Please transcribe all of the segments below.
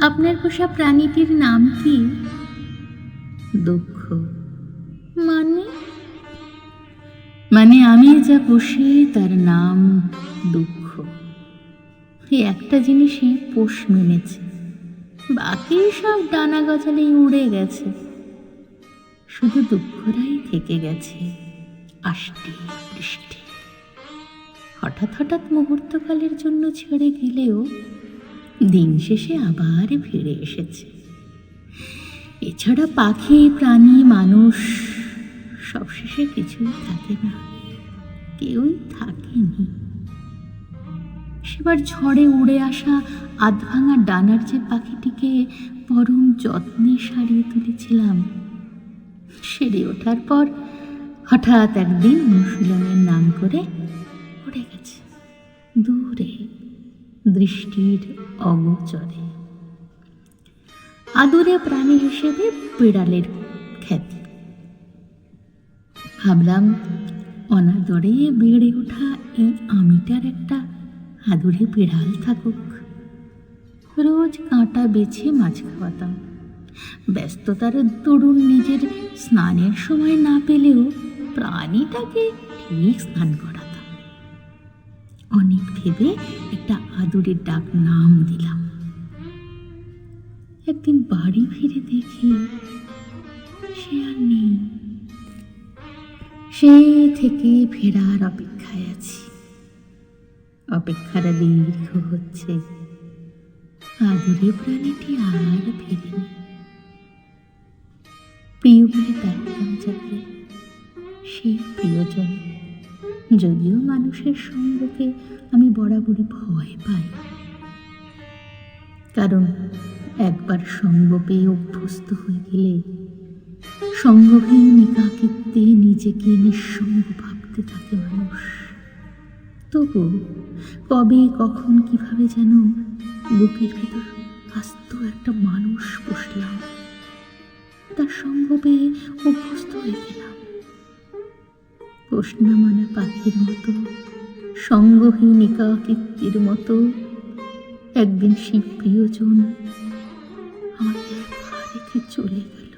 আপনার পোষা প্রাণীটির নাম কি? দুঃখ। মানে? মানে আমি যা পুষি তার নাম দুঃখ। এই একটা জিনিসই পোষ মেনেছে। বাকি সব ডানা গজালেই উড়ে গেছে। শুধু দুঃখরাই থেকে গেছে আষ্টে বৃষ্টি। হঠাৎ হঠাৎ মুহূর্তকালের জন্য ছেড়ে গেলেও দিন শেষে আবার ফিরে এসেছে। এছাড়া পাখি, প্রাণী, মানুষ, সবশেষে কিছুই থাকে না। কেউই থাকেনি। সেবার ঝড়ে উড়ে আসা আধভাঙা ডানার যে পাখিটিকে পরম যত্নে সারিয়ে তুলেছিলাম, সেরে ওঠার পর হঠাৎ একদিন অনুশীলনের নাম করে উড়ে গেছে। দূরে দৃষ্টির অগোচরে আদুরে প্রাণী হিসেবে বিড়ালের খ্যাতি। ভাবলাম অনাদরে বেড়ে ওঠা এই আমিটার একটা আদুরে বিড়াল থাকুক। রোজ কাঁটা বেছে মাছ খাওয়াতাম। ব্যস্ততার দরুন নিজের স্নানের সময় না পেলেও প্রাণীটাকে ঠিক স্নান করাতাম। অনেক ভেবে একটা আদুরের ডাক নাম দিলাম। একদিন বাড়ি ফিরে দেখি সে আর নেই। সেই থেকে ফেরার অপেক্ষায় আছি। অপেক্ষাটা দীর্ঘ হচ্ছে। আদুরে প্রাণীটি আর ফেরেনি। প্রিয় বলে ডাকতাম যাকে সেই প্রিয়জন যদিও মানুষের সঙ্গকে আমি বরাবরই ভয় পাই। কারণ একবার সঙ্গ পেয়ে অভ্যস্ত হয়ে গেলে সঙ্গহীন একাকিত্বে নিজেকে নিঃসঙ্গ ভাবতে থাকে মানুষ। তবু কবে, কখন, কীভাবে যেন বুকের ভেতর আস্ত একটা মানুষ বসলাম। তার সঙ্গ পেয়ে অভ্যস্ত হয়ে গেলাম। প্রশ্ন পাখির মতো, সঙ্গহীন একাকিত্বের মতো, একদিন সেই প্রিয়জন আমাকে চলে গেল।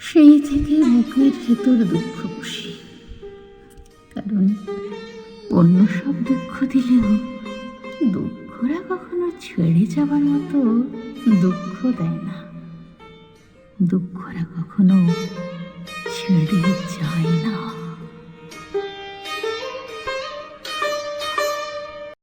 সেই থেকে বুকের ভেতর দুঃখ বসি, কারণ অন্য সব দুঃখ দিলেও দুঃখরা কখনো ছেড়ে যাবার মতো দুঃখ দেয় না। দুঃখরা কখনো 去离一加一